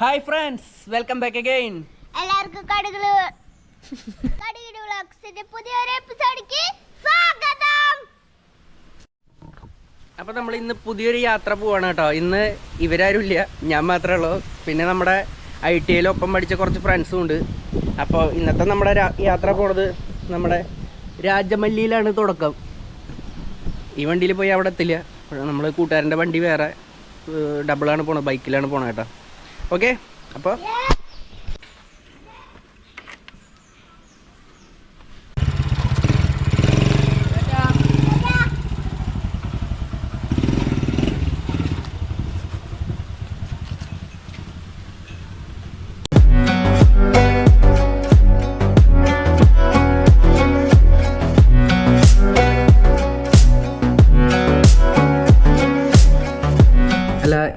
Hi friends welcome back again എല്ലാവർക്കും കടുകൾ. കടുകിട് വ്ളോഗ്സിന്റെ പുതിയൊരു എപ്പിസോഡിക്ക് സ്വാഗതം. അപ്പോൾ നമ്മൾ ഇന്ന് പുതിയൊരു യാത്ര പോവാണ് കേട്ടോ. ഇന്ന് ഇവരാരും ഇല്ല ഞാൻ മാത്രമേ ഉള്ളൂ. പിന്നെ നമ്മുടെ ഐ ടി ഐയിൽ ഒപ്പം പഠിച്ച കുറച്ച് ഫ്രണ്ട്സും ഉണ്ട്. അപ്പോൾ ഇന്നത്തെ നമ്മുടെ യാത്ര പോണത് നമ്മുടെ രാജമല്ലിയിലാണ് തുടക്കം. ഈ വണ്ടിയിൽ പോയി അവിടെ എത്തില്ല. നമ്മൾ കൂട്ടുകാരന്റെ വണ്ടി വേറെ ഡബിളാണ് പോണത്. ബൈക്കിലാണ് പോണത് കേട്ടോ. ഓക്കെ അപ്പോൾ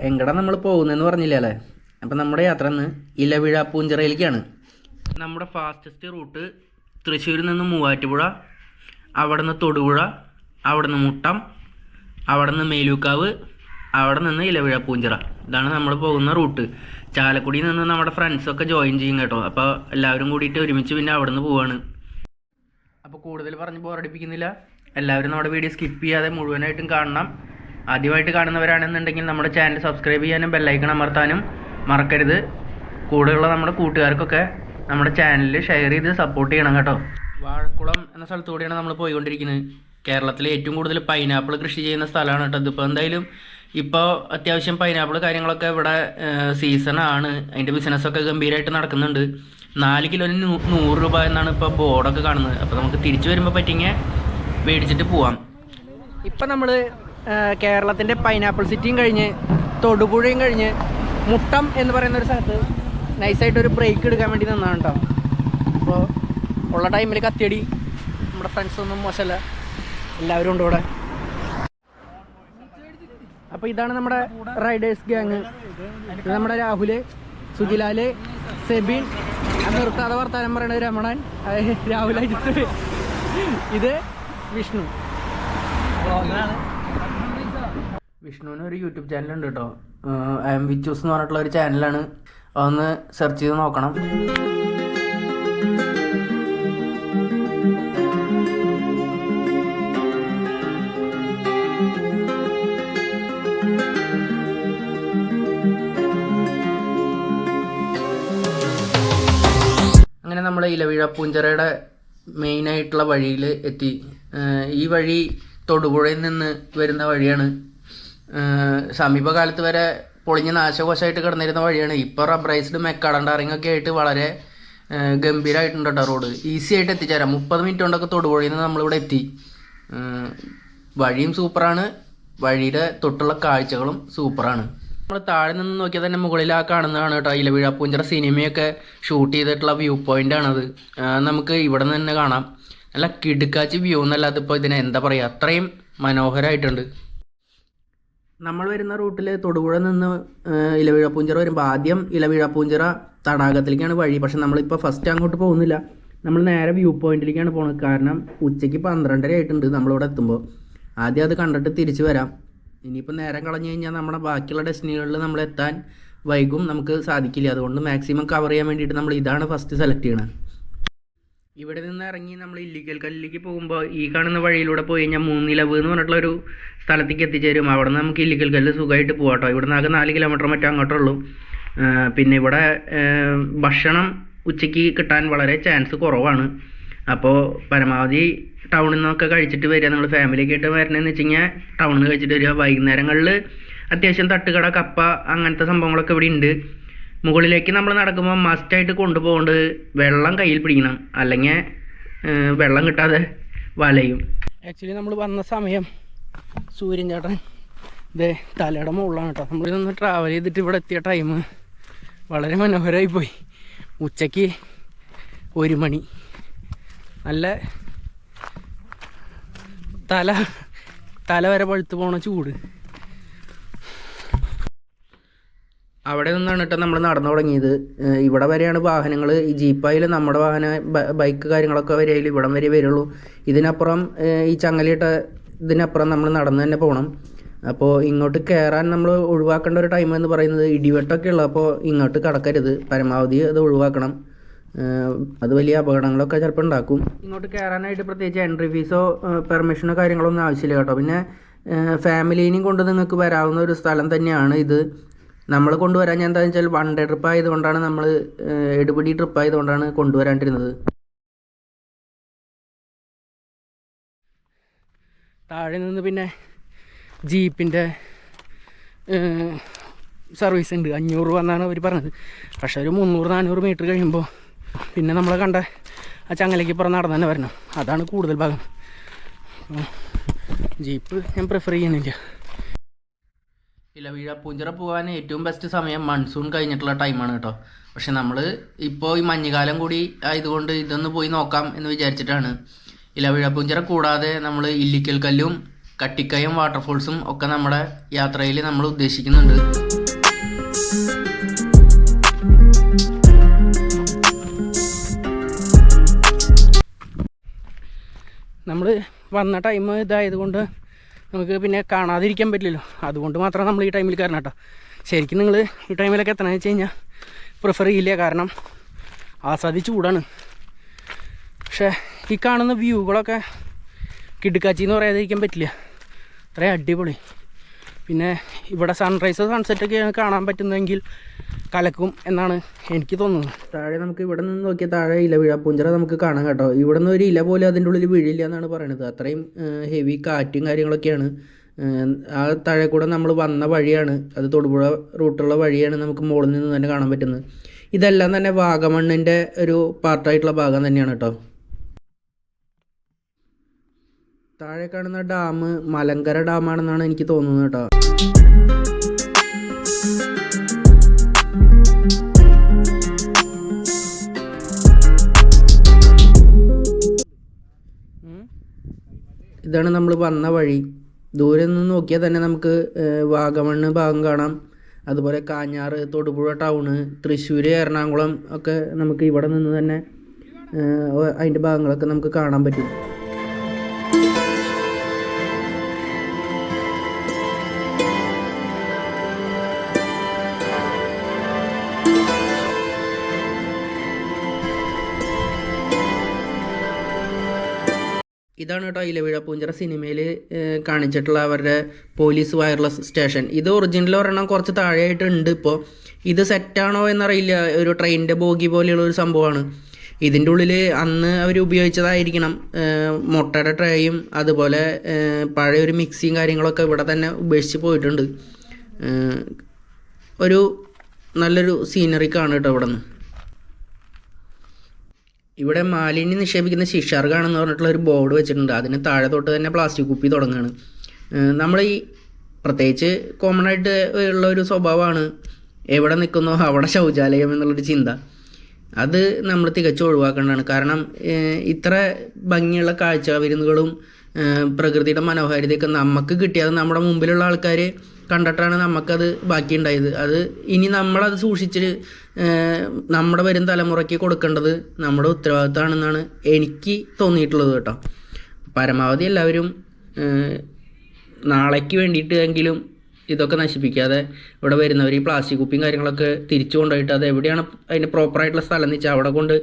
എങ്ങടാ നമ്മൾ പോകുന്നതെന്ന് പറഞ്ഞില്ലേ അല്ലേ? അപ്പം നമ്മുടെ യാത്ര ഇന്ന് ഇലവിഴ പൂഞ്ചിറയിലേക്കാണ്. നമ്മുടെ ഫാസ്റ്റസ്റ്റ് റൂട്ട് തൃശ്ശൂരിൽ നിന്ന് മൂവാറ്റുപുഴ അവിടെ നിന്ന് തൊടുപുഴ അവിടെ നിന്ന് മുട്ടം അവിടെ നിന്ന് മേലൂക്കാവ് അവിടെ നിന്ന് ഇലവിഴ പൂഞ്ചിറ. ഇതാണ് നമ്മൾ പോകുന്ന റൂട്ട് ചാലക്കുടിയിൽ നിന്ന് നമ്മുടെ ഫ്രണ്ട്സൊക്കെ ജോയിൻ ചെയ്യും കേട്ടോ. അപ്പോൾ എല്ലാവരും കൂടിയിട്ട് ഒരുമിച്ച് പിന്നെ അവിടെ നിന്ന് പോവാണ്. അപ്പോൾ കൂടുതൽ പറഞ്ഞ് ബോറടിപ്പിക്കുന്നില്ല എല്ലാവരും നമ്മുടെ വീഡിയോ സ്കിപ്പ് ചെയ്യാതെ മുഴുവനായിട്ടും കാണണം. ആദ്യമായിട്ട് കാണുന്നവരാണെന്നുണ്ടെങ്കിൽ നമ്മുടെ ചാനൽ സബ്സ്ക്രൈബ് ചെയ്യാനും ബെല്ലൈക്കൺ അമർത്താനും. മറക്കരുത്. കൂടെയുള്ള നമ്മുടെ കൂട്ടുകാർക്കൊക്കെ നമ്മുടെ ചാനൽ ഷെയർ ചെയ്ത് സപ്പോർട്ട് ചെയ്യണം കേട്ടോ. വാഴക്കുളം എന്ന സ്ഥലത്തൂടെയാണ് നമ്മൾ പോയിക്കൊണ്ടിരിക്കുന്നത്. കേരളത്തിലെ ഏറ്റവും കൂടുതൽ പൈനാപ്പിൾ കൃഷി ചെയ്യുന്ന സ്ഥലമാണ് കേട്ടോ ഇതിപ്പോൾ എന്തായാലും ഇപ്പോൾ അത്യാവശ്യം പൈനാപ്പിൾ കാര്യങ്ങളൊക്കെ ഇവിടെ സീസണാണ് അതിന്റെ ബിസിനസ്സൊക്കെ ഗംഭീരമായിട്ട് നടക്കുന്നുണ്ട്. നാല് കിലോന് നൂറ് രൂപ എന്നാണ് ഇപ്പോൾ ബോർഡൊക്കെ കാണുന്നത്. അപ്പോൾ നമുക്ക് തിരിച്ചു വരുമ്പോൾ പറ്റിങ്ങ മേടിച്ചിട്ട് പോവാം. ഇപ്പം നമ്മൾ കേരളത്തിന്റെ പൈനാപ്പിൾ സിറ്റിയും കഴിഞ്ഞ് തൊടുപുഴയും കഴിഞ്ഞ് മുട്ടം എന്ന് പറയുന്ന ഒരു സ്ഥലത്ത് നൈസായിട്ട് ഒരു ബ്രേക്ക് എടുക്കാൻ വേണ്ടി നിന്നാണ് കേട്ടോ അപ്പോൾ ഉള്ള ടൈമിൽ കത്തിയടി. നമ്മുടെ ഫ്രണ്ട്സൊന്നും മോശമല്ല. എല്ലാവരും ഉണ്ട് ഇവിടെ. അപ്പോൾ ഇതാണ് നമ്മുടെ റൈഡേഴ്സ് ഗ്യാങ് നമ്മുടെ രാഹുൽ സുജിലാൽ സെബിൻ നിർത്താതെ വർത്താനം പറയുന്നത് രമണൻ. രാഹുല ഇത് വിഷ്ണു. വിഷ്ണുവിന് ഒരു യൂട്യൂബ് ചാനലുണ്ട് കേട്ടോ ഐ എം വിച്ചൂസ് എന്ന് പറഞ്ഞിട്ടുള്ള ഒരു ചാനലാണ് അതൊന്ന് സെർച്ച് ചെയ്ത് നോക്കണം. അങ്ങനെ നമ്മൾ ഇലവിഴ പൂഞ്ചിറയുടെ മെയിൻ ആയിട്ടുള്ള വഴിയിൽ എത്തി. ഈ വഴി തൊടുപുഴയിൽ നിന്ന് വരുന്ന വഴിയാണ് സമീപകാലത്ത് വരെ പൊളിഞ്ഞ് നാശകോശമായിട്ട് കിടന്നിരുന്ന വഴിയാണ്. ഇപ്പോൾ റബ്രൈസ്ഡ് മെക്കാടൻ ഒക്കെ ആയിട്ട് വളരെ ഗംഭീരമായിട്ടുണ്ട് കേട്ടോ റോഡ് ഈസി ആയിട്ട് എത്തിച്ചേരാം. മുപ്പത് മിനിറ്റ് കൊണ്ടൊക്കെ തൊടുപുഴയിൽ നിന്ന് നമ്മളിവിടെ എത്തി. വഴിയും സൂപ്പറാണ്. വഴിയുടെ തൊട്ടുള്ള കാഴ്ചകളും സൂപ്പറാണ്. നമ്മൾ താഴെ നിന്ന് നോക്കിയാൽ തന്നെ മുകളിൽ ആ കാണുന്നതാണ് കേട്ടോ ഇലവിഴ പൂഞ്ചിറ സിനിമയൊക്കെ ഷൂട്ട് ചെയ്തിട്ടുള്ള വ്യൂ പോയിന്റ് ആണത്. നമുക്ക് ഇവിടെ നിന്ന് തന്നെ കാണാം. നല്ല കിടുക്കാച്ചി വ്യൂ എന്നല്ലാതെ ഇപ്പോൾ ഇതിനെ എന്താ പറയുക അത്രയും മനോഹരമായിട്ടുണ്ട് നമ്മൾ വരുന്ന റൂട്ടിൽ തൊടുപുഴ നിന്ന് ഇലവിഴ പൂഞ്ചിറ വരുമ്പോൾ ആദ്യം ഇലവിഴ പൂഞ്ചിറ തടാകത്തിലേക്കാണ് വഴി. പക്ഷെ നമ്മളിപ്പോൾ ഫസ്റ്റ് അങ്ങോട്ട് പോകുന്നില്ല. നമ്മൾ നേരെ വ്യൂ പോയിന്റിലേക്കാണ് പോകുന്നത് കാരണം ഉച്ചയ്ക്ക് പന്ത്രണ്ടര ആയിട്ടുണ്ട് നമ്മളിവിടെ എത്തുമ്പോൾ ആദ്യം അത് കണ്ടിട്ട് തിരിച്ചു വരാം. ഇനിയിപ്പോൾ നേരം കളഞ്ഞു കഴിഞ്ഞാൽ നമ്മുടെ ബാക്കിയുള്ള ഡെസ്റ്റിനികളിൽ നമ്മൾ എത്താൻ വൈകും നമുക്ക് സാധിക്കില്ല. അതുകൊണ്ട് മാക്സിമം കവർ ചെയ്യാൻ വേണ്ടിയിട്ട് നമ്മൾ ഇതാണ് ഫസ്റ്റ് സെലക്ട് ചെയ്യണത്. ഇവിടെ നിന്ന് ഇറങ്ങി നമ്മൾ ഇല്ലിക്കൽ കല്ലിലേക്ക് പോകുമ്പോൾ ഈ കാണുന്ന വഴിയിലൂടെ പോയി കഴിഞ്ഞാൽ മൂന്നിലവ് എന്ന് പറഞ്ഞിട്ടുള്ള ഒരു സ്ഥലത്തേക്ക് എത്തിച്ചേരും. അവിടെ നിന്ന് നമുക്ക് ഇല്ലിക്കൽ കല്ല് സുഖമായിട്ട് പോകാം കേട്ടോ ഇവിടെ നിന്ന് ആകെ നാല് കിലോമീറ്റർ മറ്റോ അങ്ങോട്ടുള്ളൂ. പിന്നെ ഇവിടെ ഭക്ഷണം ഉച്ചയ്ക്ക് കിട്ടാൻ വളരെ ചാൻസ് കുറവാണ്. അപ്പോൾ പരമാവധി ടൗണിൽ നിന്നൊക്കെ കഴിച്ചിട്ട് വരിക. നിങ്ങൾ ഫാമിലിയൊക്കെ ആയിട്ട് വരണമെന്ന് വെച്ച് കഴിഞ്ഞാൽ ടൗണിൽ നിന്ന് കഴിച്ചിട്ട് വരിക. വൈകുന്നേരങ്ങളിൽ അത്യാവശ്യം തട്ടുകട കപ്പ അങ്ങനത്തെ സംഭവങ്ങളൊക്കെ ഇവിടെ ഉണ്ട് മുകളിലേക്ക് നമ്മൾ നടക്കുമ്പോൾ മസ്റ്റായിട്ട് കൊണ്ടുപോകേണ്ടത് വെള്ളം കയ്യിൽ പിടിക്കണം. അല്ലെങ്കിൽ വെള്ളം കിട്ടാതെ വലയും. ആക്ച്വലി നമ്മൾ വന്ന സമയം സൂര്യൻ ചേട്ടൻ ഇതേ തലയുടെ മുകളിലാണ് കേട്ടോ. നമ്മളിതൊന്ന് ട്രാവൽ ചെയ്തിട്ട് ഇവിടെ എത്തിയ ടൈം വളരെ മനോഹരമായി പോയി. ഉച്ചയ്ക്ക് ഒരു മണി. നല്ല തല തല വരെ പഴുത്ത് പോണ ചൂട്. അവിടെ നിന്നാണ് കേട്ടോ നമ്മൾ നടന്നു തുടങ്ങിയത്. ഇവിടെ വരെയാണ് വാഹനങ്ങൾ ഈ ജീപ്പായിൽ നമ്മുടെ വാഹന ബൈക്ക് കാര്യങ്ങളൊക്കെ വരെയായാലും ഇവിടെ വരെ വരുള്ളൂ. ഇതിനപ്പുറം ഈ ചങ്ങലയിട്ട ഇതിനപ്പുറം നമ്മൾ നടന്നു തന്നെ പോകണം അപ്പോൾ ഇങ്ങോട്ട് കയറാൻ നമ്മൾ ഒഴിവാക്കേണ്ട ഒരു ടൈം എന്ന് പറയുന്നത് ഇടിവെട്ടൊക്കെ ഉള്ള അപ്പോൾ ഇങ്ങോട്ട് കടക്കരുത്. പരമാവധി അത് ഒഴിവാക്കണം. അത് വലിയ അപകടങ്ങളൊക്കെ ചിലപ്പോൾ ഉണ്ടാക്കും. ഇങ്ങോട്ട് കയറാനായിട്ട് പ്രത്യേകിച്ച് എൻട്രി ഫീസോ പെർമിഷനോ കാര്യങ്ങളോ ഒന്നും ആവശ്യമില്ല കേട്ടോ. പിന്നെ ഫാമിലീനെയും കൊണ്ട് നിങ്ങൾക്ക് വരാവുന്ന ഒരു സ്ഥലം തന്നെയാണ് ഇത്. നമ്മൾ കൊണ്ടുവരാൻ ഞാൻ എന്താണെന്ന് വെച്ചാൽ വൺ ഡേ ട്രിപ്പ് ആയതുകൊണ്ടാണ് നമ്മൾ എടുപിടി ട്രിപ്പ് ആയതുകൊണ്ടാണ് കൊണ്ടുവരാണ്ടിരുന്നത്. താഴെ നിന്ന് പിന്നെ ജീപ്പിന്റെ സർവീസ് ഉണ്ട്. അഞ്ഞൂറ് രൂപ എന്നാണ് അവർ പറഞ്ഞത്. പക്ഷേ ഒരു മുന്നൂറ് നാനൂറ് മീറ്റർ കഴിയുമ്പോൾ പിന്നെ നമ്മൾ കണ്ട ആ ചങ്ങലയ്ക്ക് പുറം നടന്നു തന്നെ വരണം. അതാണ് കൂടുതൽ ഭാഗം. ജീപ്പ് ഞാൻ പ്രിഫർ ചെയ്യണില്ല ഇലവീഴ പൂഞ്ചിറ പോകാൻ ഏറ്റവും ബെസ്റ്റ് സമയം മൺസൂൺ കഴിഞ്ഞിട്ടുള്ള ടൈമാണ് കേട്ടോ പക്ഷെ നമ്മൾ ഇപ്പോൾ ഈ മഞ്ഞുകാലം കൂടി ആയതുകൊണ്ട് ഇതൊന്ന് പോയി നോക്കാം എന്ന് വിചാരിച്ചിട്ടാണ്. ഇലവീഴ പൂഞ്ചിറ കൂടാതെ നമ്മൾ ഇല്ലിക്കൽ കല്ലും കട്ടിക്കയും വാട്ടർഫോൾസും ഒക്കെ നമ്മുടെ യാത്രയിൽ നമ്മൾ ഉദ്ദേശിക്കുന്നുണ്ട്. നമ്മൾ വന്ന ടൈം ഇതായതുകൊണ്ട് നമുക്ക് പിന്നെ കാണാതിരിക്കാൻ പറ്റില്ലല്ലോ. അതുകൊണ്ട് മാത്രം നമ്മൾ ഈ ടൈമിൽ കയറണം കേട്ടോ. ശരിക്കും നിങ്ങൾ ഈ ടൈമിലൊക്കെ എത്തണമെന്ന് വെച്ച് കഴിഞ്ഞാൽ പ്രിഫർ ചെയ്യില്ല. കാരണം ആസ്വാദി ചൂടാണ്. പക്ഷേ ഈ കാണുന്ന വ്യൂകളൊക്കെ കിടുക്കാച്ചി എന്ന് പറയാതിരിക്കാൻ പറ്റില്ല. അത്രയും അടിപൊളി. പിന്നെ ഇവിടെ സൺറൈസ് സൺസെറ്റൊക്കെ കാണാൻ പറ്റുന്നതെങ്കിൽ കലക്കും എന്നാണ് എനിക്ക് തോന്നുന്നത്. താഴെ നമുക്ക് ഇവിടെ നിന്ന് നോക്കിയാൽ താഴെ ഇല വീഴ. പൂഞ്ചിറ നമുക്ക് കാണാം കേട്ടോ. ഇവിടെ നിന്ന് ഒരു ഇല പോലെ അതിന്റെ ഉള്ളിൽ വീഴില്ല എന്നാണ് പറയുന്നത് അത്രയും ഹെവി കാറ്റും കാര്യങ്ങളൊക്കെയാണ്. ആ താഴെ കൂടെ നമ്മൾ വന്ന വഴിയാണ്. അത് തൊടുപുഴ റൂട്ടുള്ള വഴിയാണ് നമുക്ക് മുകളിൽ നിന്ന് തന്നെ കാണാൻ പറ്റുന്നത്. ഇതെല്ലാം തന്നെ വാഗമണ്ണിന്റെ ഒരു പാർട്ടായിട്ടുള്ള ഭാഗം തന്നെയാണ് കേട്ടോ. താഴെ കാണുന്ന ഡാം മലങ്കര ഡാമാണെന്നാണ് എനിക്ക് തോന്നുന്നത് കേട്ടോ. ഇതാണ് നമ്മൾ വന്ന വഴി. ദൂരെ നിന്ന് നോക്കിയാൽ തന്നെ നമുക്ക് വാഗമണ്ണ് ഭാഗം കാണാം. അതുപോലെ കാഞ്ഞാറ് തൊടുപുഴ ടൗണ് തൃശ്ശൂർ എറണാകുളം ഒക്കെ നമുക്ക് ഇവിടെ നിന്ന് തന്നെ അതിന്റെ ഭാഗങ്ങളൊക്കെ നമുക്ക് കാണാൻ പറ്റും. ഇതാണ് കേട്ടോ ഇലവിഴ പൂഞ്ചിറ സിനിമയിൽ കാണിച്ചിട്ടുള്ള അവരുടെ പോലീസ് വയർലെസ് സ്റ്റേഷൻ. ഇത് ഒറിജിനൽ ഒരെണ്ണം കുറച്ച് താഴെയായിട്ടുണ്ട് ഇപ്പോൾ ഇത് സെറ്റാണോ എന്നറിയില്ല. ഒരു ട്രെയിനിന്റെ ബോഗി പോലെയുള്ള ഒരു സംഭവമാണ്. ഇതിന്റെ ഉള്ളിൽ അന്ന് അവർ ഉപയോഗിച്ചതായിരിക്കണം. മുട്ടയുടെ ട്രേയും അതുപോലെ പഴയ ഒരു മിക്സിയും കാര്യങ്ങളൊക്കെ ഇവിടെ തന്നെ ഉപേക്ഷിച്ച് പോയിട്ടുണ്ട്. ഒരു നല്ലൊരു സീനറിക്കാണ് കേട്ടോ ഇവിടെ നിന്ന് ഇവിടെ മാലിന്യം നിക്ഷേപിക്കുന്ന ശിഷാർഗാണെന്ന് പറഞ്ഞിട്ടുള്ള ഒരു ബോർഡ് വെച്ചിട്ടുണ്ട്. അതിന് താഴെ തൊട്ട് തന്നെ പ്ലാസ്റ്റിക് കുപ്പി തുടങ്ങുകയാണ് നമ്മൾ ഈ പ്രത്യേകിച്ച് കോമൺ ആയിട്ട് ഉള്ള ഒരു സ്വഭാവമാണ്. എവിടെ നിൽക്കുന്നോ അവിടെ ശൗചാലയം എന്നുള്ളൊരു ചിന്ത. അത് നമ്മൾ തികച്ചും ഒഴിവാക്കേണ്ടതാണ്. കാരണം ഇത്ര ഭംഗിയുള്ള കാഴ്ച വിരുന്നുകളും പ്രകൃതിയുടെ മനോഹാരിതയൊക്കെ നമുക്ക് കിട്ടിയത് നമ്മുടെ മുമ്പിലുള്ള ആൾക്കാർ കണ്ടിട്ടാണ് നമുക്കത് ബാക്കിയുണ്ടായത്. അത് ഇനി നമ്മളത് സൂക്ഷിച്ച് നമ്മുടെ വരും തലമുറയ്ക്ക് കൊടുക്കേണ്ടത് നമ്മുടെ ഉത്തരവാദിത്തമാണെന്നാണ് എനിക്ക് തോന്നിയിട്ടുള്ളത് കേട്ടോ. പരമാവധി എല്ലാവരും നാളേക്ക് വേണ്ടിയിട്ട് എങ്കിലും ഇതൊക്കെ നശിപ്പിക്കാതെ ഇവിടെ വരുന്നവർ ഈ പ്ലാസ്റ്റിക് കുപ്പിയും കാര്യങ്ങളൊക്കെ തിരിച്ചു കൊണ്ടുപോയിട്ട് അത് എവിടെയാണ് അതിന് പ്രോപ്പറായിട്ടുള്ള സ്ഥലം എന്ന് വെച്ചാൽ അവിടെ കൊണ്ട്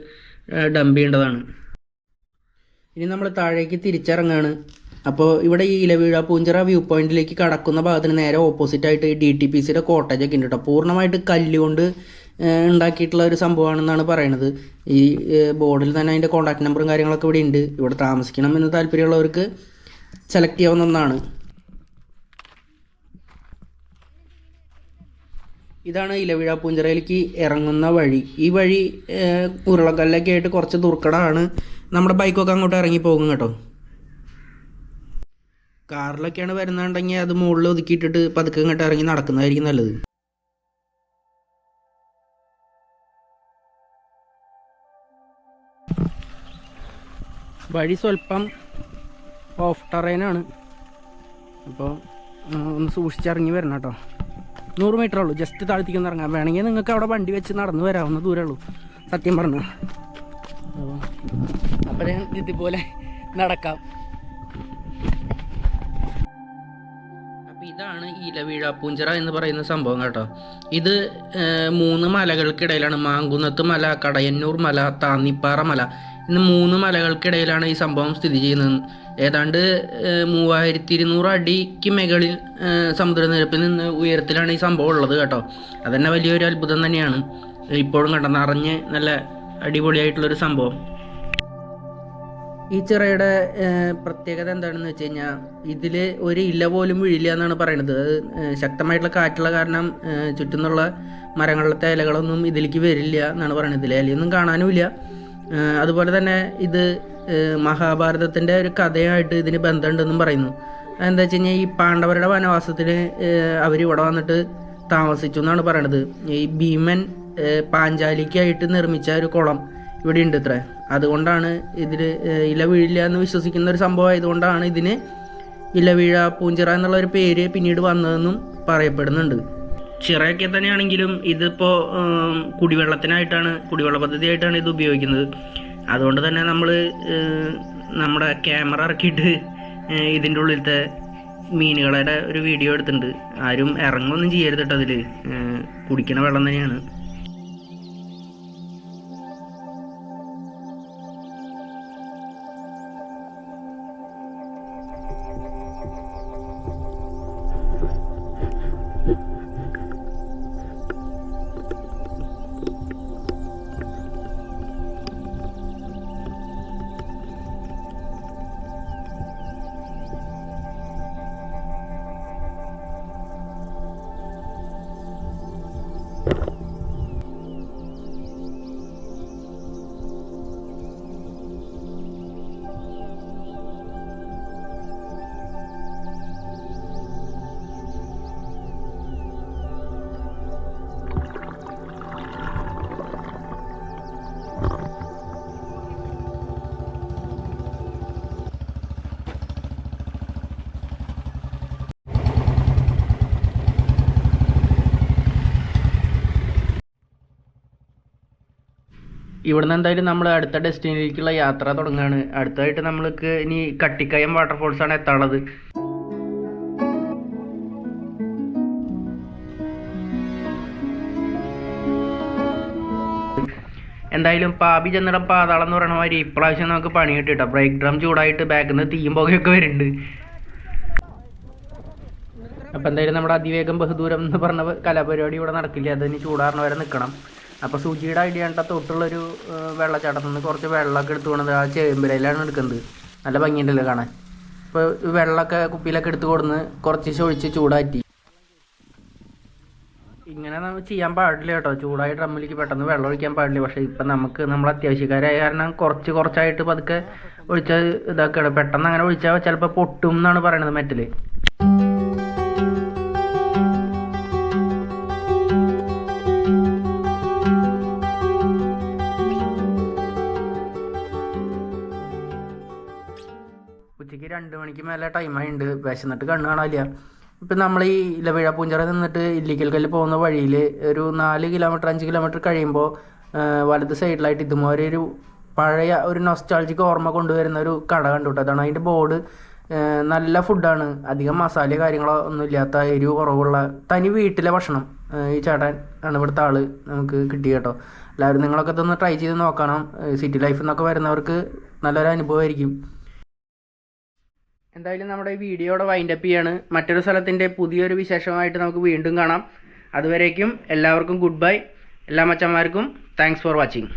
ഡംപ് ചെയ്യേണ്ടതാണ്. ഇനി നമ്മൾ താഴേക്ക് തിരിച്ചിറങ്ങാണ്. അപ്പോൾ ഇവിടെ ഈ ഇലവീഴ പൂഞ്ചിറ വ്യൂ പോയിന്റിലേക്ക് കടക്കുന്ന ഭാഗത്തിന് നേരെ ഓപ്പോസിറ്റ് ആയിട്ട് ഡി ടി പി സിയുടെ കോട്ടേജ് ഒക്കെ ഉണ്ട് കേട്ടോ പൂർണമായിട്ട് കല്ലുകൊണ്ട് ഉണ്ടാക്കിയിട്ടുള്ള ഒരു സംഭവമാണെന്നാണ് പറയുന്നത് ഈ ബോർഡിൽ തന്നെ അതിന്റെ കോൺടാക്ട് നമ്പറും കാര്യങ്ങളൊക്കെ ഇവിടെ ഉണ്ട്. ഇവിടെ താമസിക്കണം എന്ന് താല്പര്യമുള്ളവർക്ക് സെലക്ട് ചെയ്യാവുന്ന ഒന്നാണ്. ഇതാണ് ഇലവിഴ പൂഞ്ചിറയിലേക്ക് ഇറങ്ങുന്ന വഴി. ഈ വഴി ഉരുളക്കല്ലൊക്കെ ആയിട്ട് കുറച്ച് ദുർഘടമാണ്. നമ്മുടെ ബൈക്കൊക്കെ അങ്ങോട്ട് ഇറങ്ങി പോകും കേട്ടോ. കാറിലൊക്കെയാണ് വരുന്നുണ്ടെങ്കിൽ അത് മുകളിൽ ഒതുക്കിയിട്ടിട്ട് പതുക്കെ ഇങ്ങോട്ട് ഇറങ്ങി നടക്കുന്നതായിരിക്കും നല്ലത്. വഴി സ്വല്പം ഓഫ് ടറൈനാണ്. അപ്പോൾ ഒന്ന് സൂക്ഷിച്ചിറങ്ങി വരണം കേട്ടോ. നൂറ് മീറ്റർ ഉള്ളൂ. ജസ്റ്റ് താഴ്ത്തിക്കൊന്ന് ഇറങ്ങാം. വേണമെങ്കിൽ നിങ്ങൾക്ക് അവിടെ വണ്ടി വെച്ച് നടന്നു വരാവുന്ന ദൂരേ ഉള്ളൂ. സത്യം പറഞ്ഞു. അപ്പോൾ ഞാൻ ഇതുപോലെ നടക്കാം. ഇതാണ് പൂഞ്ചറ എന്ന് പറയുന്ന സംഭവം കേട്ടോ. ഇത് മൂന്ന് മലകൾക്കിടയിലാണ്. മാങ്കുന്നത്ത് മല കടയന്നൂർ മല താന്നിപ്പാറ മല. ഇന്ന് മൂന്ന് മലകൾക്കിടയിലാണ് ഈ സംഭവം സ്ഥിതി ചെയ്യുന്നത്. ഏതാണ്ട് മൂവായിരത്തി ഇരുന്നൂറ് അടിക്ക് മുകളിൽ സമുദ്രനിരപ്പിൽ നിന്ന് ഉയരത്തിലാണ് ഈ സംഭവം ഉള്ളത് കേട്ടോ. അതന്നെ വലിയൊരു അത്ഭുതം തന്നെയാണ്. ഇപ്പോഴും കണ്ട നിറഞ്ഞ് നല്ല അടിപൊളിയായിട്ടുള്ളൊരു സംഭവം. ഈ ചിറയുടെ പ്രത്യേകത എന്താണെന്ന് വെച്ച് കഴിഞ്ഞാൽ ഇതിൽ ഒരു ഇല പോലും വീഴില്ല എന്നാണ് പറയുന്നത് അത് ശക്തമായിട്ടുള്ള കാറ്റുള്ള കാരണം ചുറ്റുന്നുള്ള മരങ്ങളിലത്തെ ഇലകളൊന്നും ഇതിലേക്ക് വരില്ല എന്നാണ് പറയുന്നത് ഇതിൽ ഇലയൊന്നും കാണാനുമില്ല. അതുപോലെ തന്നെ ഇത് മഹാഭാരതത്തിന്റെ ഒരു കഥയായിട്ട് ഇതിന് ബന്ധമുണ്ടെന്നും പറയുന്നു. എന്താ വെച്ച് കഴിഞ്ഞാൽ ഈ പാണ്ഡവരുടെ വനവാസത്തിന് അവർ ഇവിടെ വന്നിട്ട് താമസിച്ചു എന്നാണ് പറയണത്. ഈ ഭീമൻ പാഞ്ചാലിക്കായിട്ട് നിർമ്മിച്ച ഒരു കുളം ഇവിടെ ഉണ്ട് ഇത്ര. അതുകൊണ്ടാണ് ഇതിൽ ഇല വീഴില്ല എന്ന് വിശ്വസിക്കുന്ന ഒരു സംഭവം ആയതുകൊണ്ടാണ് ഇതിന് ഇലവീഴ പൂഞ്ചിറ എന്നുള്ള ഒരു പേര് പിന്നീട് വന്നതെന്നും പറയപ്പെടുന്നുണ്ട്. ചിറയൊക്കെ തന്നെയാണെങ്കിലും ഇതിപ്പോൾ കുടിവെള്ളത്തിനായിട്ടാണ് കുടിവെള്ള പദ്ധതിയായിട്ടാണ് ഇത് ഉപയോഗിക്കുന്നത്. അതുകൊണ്ട് തന്നെ നമ്മൾ നമ്മുടെ ക്യാമറ ഇറക്കിയിട്ട് ഇതിന്റെ ഉള്ളിലത്തെ മീനുകളുടെ ഒരു വീഡിയോ എടുത്തിട്ടുണ്ട്. ആരും ഇറങ്ങുമൊന്നും ചെയ്യരുത് കേട്ടോ അതിൽ കുടിക്കണ വെള്ളം തന്നെയാണ്. ഇവിടുന്ന് എന്തായാലും നമ്മൾ അടുത്ത ഡെസ്റ്റിനിലേക്കുള്ള യാത്ര തുടങ്ങുകയാണ് അടുത്തതായിട്ട് നമ്മൾക്ക് ഇനി കട്ടിക്കയം വാട്ടർഫോൾസ് ആണ് എത്താനുള്ളത്. എന്തായാലും പാപി ചെന്നിടം പാതാളം എന്ന് പറയുന്ന മാതിരി ഇപ്രാവശ്യം നമുക്ക് പണി കിട്ടിട്ടോ ബ്രേക്ക് ഡ്രം ചൂടായിട്ട് ബാക്കിൽ നിന്ന് തീയും പുകയൊക്കെ വരുന്നുണ്ട്. അപ്പം എന്തായാലും നമ്മുടെ അതിവേഗം ബഹുദൂരം എന്ന് പറഞ്ഞ കലാപരിപാടി ഇവിടെ നടക്കില്ല. അതിന് ചൂടാറിന് വരെ നിൽക്കണം അപ്പോൾ സുജിയുടെ കണ്ട തൊട്ടുള്ളൊരു വെള്ളച്ചാട്ടത്തിൽ നിന്ന് കുറച്ച് വെള്ളമൊക്കെ എടുത്തു കൊണ്ടത് ആ ചേമ്പരയിലാണ് എടുക്കുന്നത്. നല്ല ഭംഗിയുണ്ടല്ലോ കാണാൻ. ഇപ്പോൾ വെള്ളമൊക്കെ കുപ്പിയിലൊക്കെ എടുത്ത് കൊടുന്ന് കുറച്ച് ഒഴിച്ച് ചൂടാറ്റി. ഇങ്ങനെ നമ്മൾ ചെയ്യാൻ പാടില്ല കേട്ടോ. ചൂടായ ഡ്രമ്മിലേക്ക് പെട്ടെന്ന് വെള്ളം ഒഴിക്കാൻ പാടില്ല. പക്ഷേ ഇപ്പം നമുക്ക് നമ്മൾ അത്യാവശ്യക്കാരായ കാരണം കുറച്ച് കുറച്ചായിട്ട് പതുക്കെ ഒഴിച്ചാൽ ഇതാക്കുകയാണ് പെട്ടെന്ന് അങ്ങനെ ഒഴിച്ചാൽ ചിലപ്പോൾ പൊട്ടും എന്നാണ് പറയണത് മെറ്റൽ. രണ്ട് മണിക്ക് മേലെ ടൈമായിട്ടുണ്ട് വിശന്നിട്ട് കണ്ണ് കാണാനില്ല. ഇപ്പം നമ്മൾ ഈ ഇലവിഴ പൂഞ്ചിറ നിന്നിട്ട് ഇല്ലിക്കൽ കല്ല് പോകുന്ന വഴിയിൽ ഒരു നാല് കിലോമീറ്റർ അഞ്ച് കിലോമീറ്റർ കഴിയുമ്പോൾ വലത് സൈഡിലായിട്ട് ഇതുമാതിരി ഒരു പഴയ ഒരു നൊസ്റ്റാൾജിക്ക് ഓർമ്മ കൊണ്ടുവരുന്ന ഒരു കട കണ്ടു അതാണ് അതിന്റെ ബോർഡ് നല്ല ഫുഡാണ് അധികം മസാല കാര്യങ്ങളോ ഒന്നും ഇല്ലാത്ത എരിവ് കുറവുള്ള തനി വീട്ടിലെ ഭക്ഷണം ഈ ചേട്ടൻ ആണ് ഇവിടുത്തെ ആൾ നമുക്ക് കിട്ടി കേട്ടോ എല്ലാവരും നിങ്ങളൊക്കെ ഇതൊന്ന് ട്രൈ ചെയ്ത് നോക്കണം. സിറ്റി ലൈഫിൽ നിന്നൊക്കെ വരുന്നവർക്ക് നല്ലൊരു അനുഭവമായിരിക്കും. എന്തായാലും നമ്മുടെ ഈ വീഡിയോയുടെ വൈൻഡപ്പ് ചെയ്യാണ്. മറ്റൊരു സ്ഥലത്തിന്റെ പുതിയൊരു വിശേഷമായിട്ട് നമുക്ക് വീണ്ടും കാണാം. അതുവരേക്കും എല്ലാവർക്കും ഗുഡ് ബൈ എല്ലാ മച്ചന്മാർക്കും താങ്ക്സ് ഫോർ വാച്ചിങ്